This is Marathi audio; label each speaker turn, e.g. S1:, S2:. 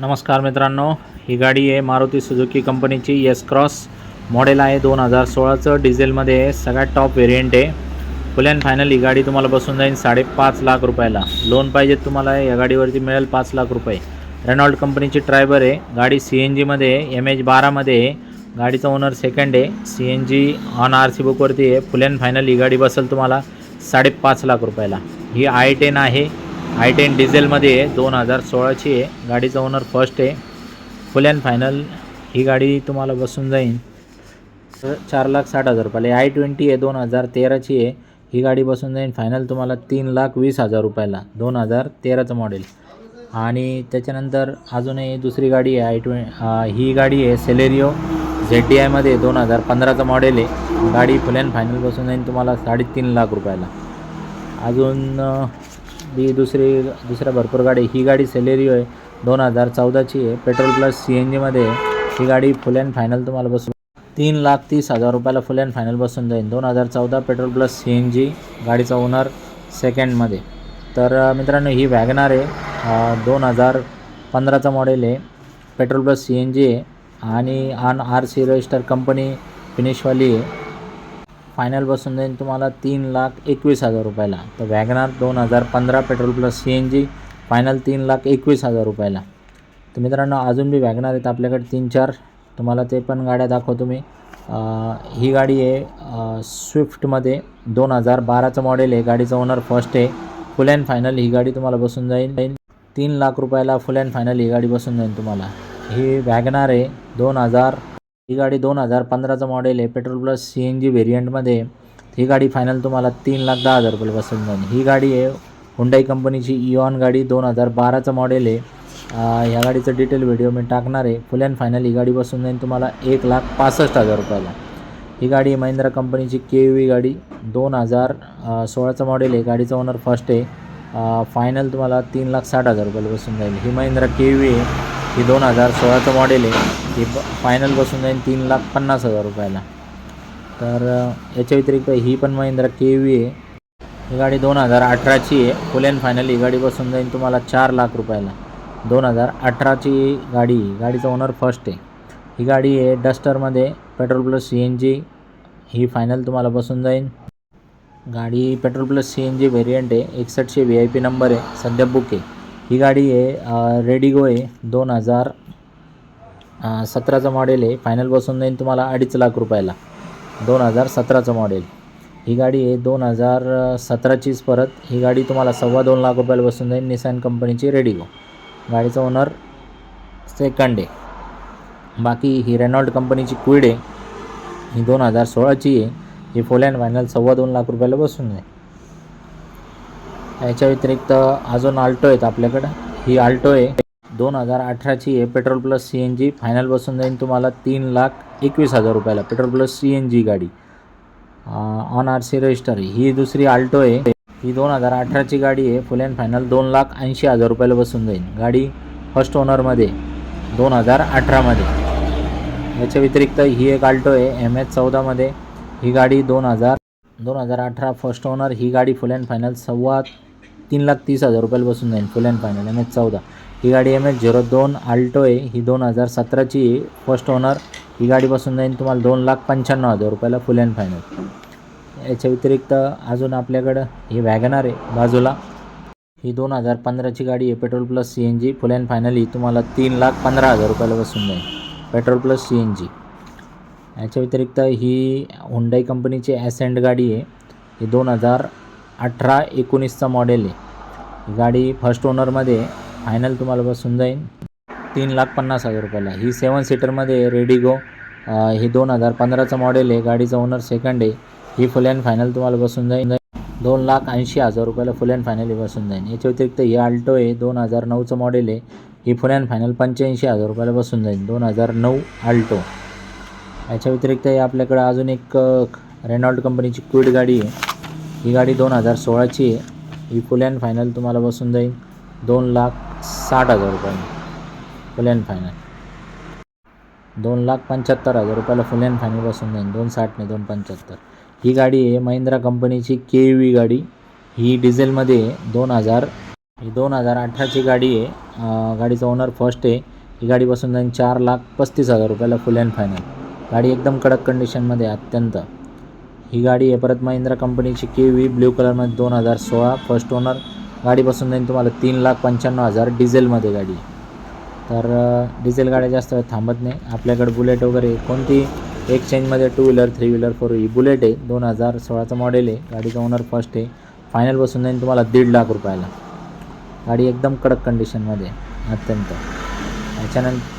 S1: नमस्कार मित्रांनो ही गाडी आहे मारुती सुझुकी कंपनीची यस क्रॉस मॉडेल आहे दोन हजार सोळाचं. डिझेलमध्ये आहे सगळ्यात टॉप व्हेरियंट आहे. फुल अँड फायनल ही गाडी तुम्हाला बसून जाईल साडेपाच लाख रुपयाला. लोन पाहिजे तुम्हाला या गाडीवरती मिळेल पाच लाख रुपये. रेनॉल्ड कंपनीची ट्रायबर आहे. गाडी सी एन जीमध्ये आहे. एम एच बारामध्ये आहे. गाडीचा ओनर सेकंड आहे. C N G on R C बुकवरती आहे. फुल अँड फायनल ही गाडी बसेल तुम्हाला साडेपाच लाख रुपयाला. ही आय टेन आहे. आय टेन डिझेलमध्ये आहे दोन हजार सोळाची आहे. गाडीचा ओनर फर्स्ट आहे. फुल अँड फायनल ही गाडी तुम्हाला बसून जाईल तर चार लाख साठ हजार रुपयाला आय ट्वेंटी आहे दोन हजार तेराची आहे. ही गाडी बसून जाईल फायनल तुम्हाला तीन लाख वीस हजार रुपयाला दोन हजार तेराचं मॉडेल आणि त्याच्यानंतर अजूनही दुसरी गाडी आहे आय ट्वे ही गाडी आहे सेलेरिओ झेड डी आयमध्ये दोन हजार पंधराचं मॉडेल आहे. गाडी फुल अँड फायनल बसून जाईल तुम्हाला साडेतीन लाख रुपयाला. अजून अ, ही दुसरी दुसऱ्या भरपूर गाडी. ही गाडी सेलेरिओ आहे. दोन हजार चौदाची आहे. पेट्रोल प्लस सी एन जीमध्ये ही गाडी फुल अँड फायनल तुम्हाला बसून तीन लाख तीस हजार रुपयाला फुल अँड फायनल बसून जाईल. दोन हजार चौदा petrol plus C N G गाडीचा ओनर सेकंडमध्ये तर मित्रांनो ही वॅगनार आहे. दोन हजार पंधराचा मॉडेल आहे. Petrol plus C N G आहे. आणि on R C register company फिनिशवाली आहे. फायनल बसून जाईल तुम्हाला तीन लाख एकवीस हजार रुपयाला. तर वॅगनार दोन हजार पंधरा petrol plus C N G final तीन लाख एकवीस हजार रुपयाला. तर मित्रांनो अजून बी वॅगनार आहेत आपल्याकडे तीन चार. तुम्हाला ते पण गाड्या दाखवतो मी. ही गाडी आहे स्विफ्टमध्ये दोन हजार बाराचं मॉडेल आहे. गाडीचं ओनर फर्स्ट आहे. फुल अँड फायनल ही गाडी तुम्हाला बसून जाईल तीन लाख रुपयाला फुल अँड फायनल ही गाडी बसून जाईल तुम्हाला. ही वॅगनार आहे. दोन हजार ही गाडी दोन हजार पंधराचं मॉडेल आहे. Petrol plus C N G व्हेरियंटमध्ये ही गाडी फायनल तुम्हाला तीन लाख दहा हजार रुपये बसून जाईल ही गाडी आहे हुंडाई कंपनीची इऑन गाडी दोन हजार बाराचं मॉडेल आहे. ह्या गाडीचं डिटेल व्हिडिओ मी टाकणार आहे. फुल अँड फायनल ही गाडी बसून जाईल तुम्हाला एक लाख पासष्ट हजार रुपयाला. ही गाडी आहे महिंद्रा कंपनीची के व्ही गाडी. दोन हजार सोळाचं मॉडेल आहे. गाडीचा ओनर फर्स्ट आहे. फायनल तुम्हाला तीन लाख साठ हजार रुपयाला बसून जाईल. ही महिंद्रा के व्ही आहे. ही दोन हजार सोळाचं मॉडेल आहे. ही फायनल बसून जाईल तीन लाख पन्नास हजार रुपयाला. तर याच्या व्यतिरिक्त ही पण महिंद्रा के व्ही आहे. ही गाडी दोन हजार अठराची आहे. फुल अँड फायनल ही गाडी बसून जाईल तुम्हाला चार लाख रुपयाला. दोन हजार अठराची गाडी आहे. गाडीचा ओनर फर्स्ट आहे. ही गाडी आहे डस्टरमध्ये petrol plus C N G ही फायनल तुम्हाला बसून जाईल गाडी petrol plus C N G variant आहे. एकसष्टशे व्ही आय पी नंबर आहे. सध्या बुक आहे. ही गाडी आहे रेडिगो आहे दोन हजार सतराचं मॉडेल आहे. फायनल बसून जाईल तुम्हाला अडीच लाख रुपयाला. दोन हजार सतराचं मॉडेल ही गाडी आहे दोन हजार सतराचीच परत. ही गाडी तुम्हाला सव्वा दोन लाख रुपयाला बसून जाईल निसान कंपनीची रेडिगो गाडीचा ओनर सेकंड आहे. बाकी ही रेनॉल्ड कंपनीची क्विड आहे. ही दोन हजार सोळाची आहे. ही फुल अँड फायनल सव्वा दोन लाख रुपयाला बसून जाईल. याच्या व्यतिरिक्त अजून आल्टो आहेत आपल्याकडं. ही आल्टो आहे. दोन हजार अठराची आहे. Petrol plus C N G. Final बसून जाईल तुम्हाला तीन लाख एकवीस हजार रुपयाला. Petrol plus C N G गाडी. ऑन आर सी रजिस्टर ही दुसरी आल्टो आहे. ही दोन हजार अठराची गाडी आहे. फुल अँड फायनल दोन लाख ऐंशी हजार रुपयाला बसून जाईल गाडी फर्स्ट ओनरमध्ये दोन हजार अठरामध्ये. याच्या व्यतिरिक्त ही एक आल्टो आहे. एम एच चौदामध्ये. ही गाडी दोन हजार दोन हजार अठरा फर्स्ट ओनर ही गाडी फुल अँड फायनल सव्वा तीन लाख तीस हजार रुपयाला बसून जाईल. Full and final M H चौदा. ही गाडी एम एच झिरो दोन आल्टो आहे. ही दोन हजार सतराची आहे. फर्स्ट ओनर ही गाडी बसून जाईल तुम्हाला दोन लाख पंच्याण्णव हजार रुपयाला फुल अँड फायनल याच्या व्यतिरिक्त अजून आपल्याकडं ही वॅगनार आहे बाजूला. ही दोन हजार पंधराची गाडी आहे. Petrol plus C N G full and final ही तुम्हाला तीन लाख पंधरा हजार रुपयाला बसून जाईल. Petrol plus C N G याच्या व्यतिरिक्त ही हुंडाई कंपनीची ॲसेंट गाडी आहे. ही दोन हजार अठरा एकोणीसचा मॉडेल आहे. गाडी फर्स्ट ओनरमध्ये फायनल तुम्हाला बसून जाईल. तीन लाख पन्नास हजार रुपयाला. ही सेवन सीटरमध्ये रेडिगो हे ही दोन हजार पंधराचं मॉडेल आहे. गाडीचा ओनर सेकंड आहे. ही फुल अँड फायनल तुम्हाला बसून जाईल. दोन लाख ऐंशी हजार रुपयाला फुल अँड फायनल ही बसून जाईल. याच्या व्यतिरिक्त ही आल्टो आहे. दोन हजार नऊचं मॉडेल आहे. ही फुल अँड फायनल पंच्याऐंशी हजार रुपयाला बसून जाईल. दोन हजार नऊ आल्टो याच्या व्यतिरिक्त हे आपल्याकडं अजून एक रेनॉल्ट कंपनीची क्विड गाडी आहे. ही गाडी दोन हजार सोळाची आहे. ही फुल अँड फायनल तुम्हाला बसून जाईल. दोन लाख साठ हजार रुपयाला फुल अँड फायनल दोन लाख पंच्याहत्तर हजार रुपयाला फुल अँड फायनल बसून जाईल. दोन साठ नाही दोन पंच्याहत्तर. ही गाडी आहे महिंद्रा कंपनीची के व्ही गाडी. ही डिझेलमध्ये आहे. दोन हजार ही दोन हजार अठराची गाडी आहे. गाडीचा ओनर फर्स्ट आहे. ही गाडी बसून जाईल चार लाख पस्तीस हजार रुपयाला फुल अँड फायनल गाडी एकदम कडक कंडिशनमध्ये आहे. अत्यंत ही गाडी आहे. परत महिंद्रा कंपनीची के व्ही ब्ल्यू कलरमध्ये दोन हजार सोळा. फर्स्ट ओनर गाडी बसून जाईल तुम्हाला तीन लाख पंच्याण्णव हजार डिझेलमध्ये गाडी. आहे. तर डिझेल गाड्या जास्त वेळ थांबत नाही. आपल्याकडे बुलेट वगैरे कोणती? एक्सचेंजमध्ये two wheeler three wheeler four ही बुलेट आहे. दोन हजार सोळाचं मॉडेल आहे. गाडीचा ओनर फर्स्ट आहे. फायनल बसून जाईल तुम्हाला दीड लाख रुपयाला. गाडी एकदम कडक कंडिशनमध्ये अत्यंत. त्याच्यानंतर